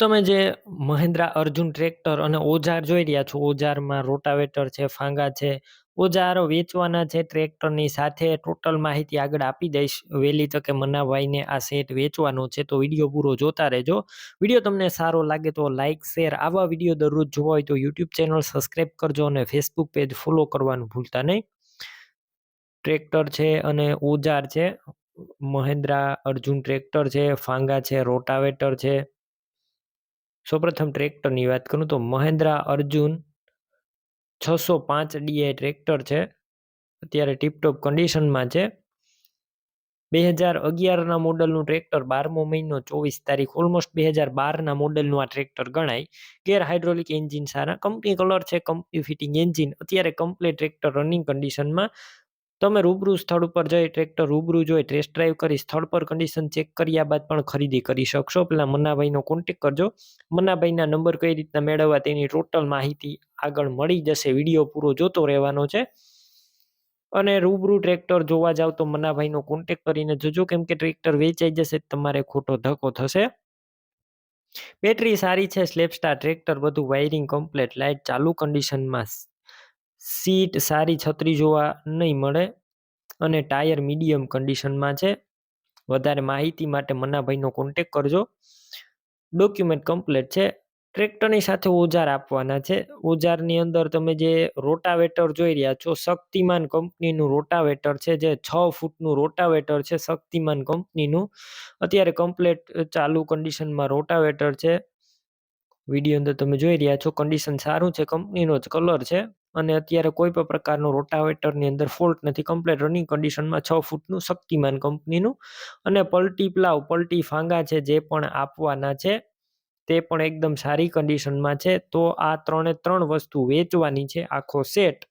તમે જે મહિન્દ્રા અર્જુન ટ્રેક્ટર અને ઓજાર જોઈ રહ્યા છો, ઓજારમાં રોટાવેટર છે, ફાંગા છે, ઓજારો વેચવાના છે, ટ્રેક્ટરની સાથે ટોટલ માહિતી આગળ આપી દઈશ. વહેલી તકે મનાભાઈને આ સેટ વેચવાનો છે, તો વીડિયો પૂરો જોતા રહેજો. વીડિયો તમને સારો લાગે તો લાઇક શેર, આવા વીડિયો દરરોજ જોવા હોય તો યુટ્યુબ ચેનલ સબસ્ક્રાઈબ કરજો અને ફેસબુક પેજ ફોલો કરવાનું ભૂલતા નહીં. ટ્રેક્ટર છે અને ઓજાર છે, મહિન્દ્રા અર્જુન ટ્રેક્ટર છે, ફાંગા છે, રોટાવેટર છે સૌપ્રથમ ટ્રેક્ટરની વાત કરું તો મહેન્દ્રા અર્જુન છસો પાંચ ડીઆઈ ટ્રેક્ટર છે. અત્યારે ટીપટોપ કન્ડિશનમાં છે. બે હજાર અગિયારના મોડલનું ટ્રેક્ટર બારમો મહિનો, ચોવીસ તારીખ ઓલમોસ્ટ બે હજાર બારના મોડલનું આ ટ્રેક્ટર ગણાય. ગેર હાઇડ્રોલિક એન્જિન સારા. કંપની કલર છે કંપની ફિટિંગ એન્જિન અત્યારે કમ્પ્લીટ ટ્રેક્ટર રનિંગ કન્ડિશનમાં તમે રૂબરૂ સ્થળ ઉપર જઈ ટ્રેક્ટર રૂબરૂ જોઈ ટેસ્ટ ડ્રાઈવ કરી સ્થળ પર કન્ડિશન ચેક કર્યા બાદ પણ ખરીદી કરી શકશો. પેલા મનાભાઈનો કોન્ટેક કરજો. મનાભાઈના નંબર કઈ રીતના મેળવવા તેની ટોટલ માહિતી આગળ મળી જશે. વીડિયો પૂરો જોતો રહેવાનો છે. અને રૂબરૂ ટ્રેક્ટર જોવા જાવ તો મનાભાઈનો કોન્ટેક કરીને જોજો. કેમ કે ટ્રેક્ટર વેચાઈ જશે તમારે ખોટો ધક્કો થશે. બેટરી સારી છે સ્લેપસ્ટાર ટ્રેક્ટર બધું વાયરિંગ કમ્પ્લેટ લાઇટ ચાલુ કન્ડિશનમાં સીટ સારી છત્રી જોવા નહીં મળે અને ટાયર મીડિયમ કન્ડિશનમાં છે. વધારે માહિતી માટે મનાભાઈનો કોન્ટેક કરજો. ડોક્યુમેન્ટ કમ્પ્લીટ છે. ટ્રેક્ટરની સાથે ઓજાર આપવાના છે. ઓજારની અંદર તમે જે રોટાવેટર જોઈ રહ્યા છો, શક્તિમાન કંપનીનું રોટાવેટર છે, જે છ ફૂટનું રોટાવેટર છે, શક્તિમાન કંપનીનું. અત્યારે કમ્પ્લેટ ચાલુ કન્ડિશનમાં રોટાવેટર છે. વીડિયો અંદર તમે જોઈ રહ્યા છો, કન્ડિશન સારું છે, કંપનીનો જ કલર છે. અને અત્યારે કોઈ પણ પ્રકારનો રોટાવેટરની અંદર ફોલ્ટ નથી. કમ્પ્લેટ રનિંગ કન્ડિશનમાં છ ફૂટનું શક્તિમાન કંપનીનું. અને પલટી પ્લાવ, પલટી ફાંગા છે જે પણ આપવાના છે, તે પણ એકદમ સારી કન્ડિશનમાં છે. તો આ ત્રણે ત્રણ વસ્તુ વેચવાની છે આખો સેટ.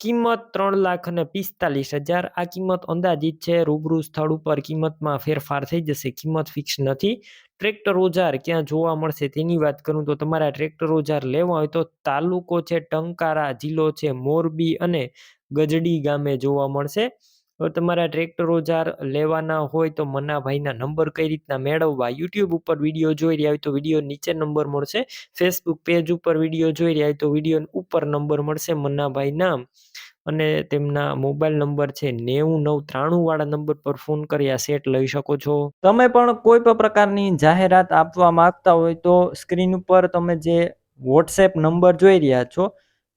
કિંમત ત્રણ લાખ અને પિસ્તાલીસ હજાર. આ કિંમત અંદાજિત છે, રૂબરૂ સ્થળ ઉપર કિંમતમાં ફેરફાર થઈ જશે. કિંમત ફિક્સ નથી. ટ્રેક્ટર ઓજાર ક્યાં જોવા મળશે તેની વાત કરું તો તમારા ટ્રેક્ટર ઓજાર લેવા હોય તો તાલુકો છે, ટંકારા, જિલ્લો છે, મોરબી અને ગજડી ગામે જોવા મળશે. હવે તમારા ટ્રેક્ટર ઓજાર લેવાના હોય તો મનાભાઈના નંબર કઈ રીતના મેળવવા? યુટ્યુબ ઉપર વીડિયો જોઈ રહ્યા હોય તો વીડિયો નીચે નંબર મળશે. ફેસબુક પેજ ઉપર વીડિયો જોઈ રહ્યા હોય તો વીડિયો ઉપર નંબર મળશે મન્નાભાઈના અને તેમના મોબાઈલ નંબર છે નેવું નવ ત્રાણું વાળા નંબર પર ફોન કરી આ સેટ લઈ શકો છો. તમે પણ કોઈ પણ પ્રકારની જાહેરાત આપવા માંગતા હોય તો સ્ક્રીન ઉપર તમે જે વોટ્સએપ નંબર જોઈ રહ્યા છો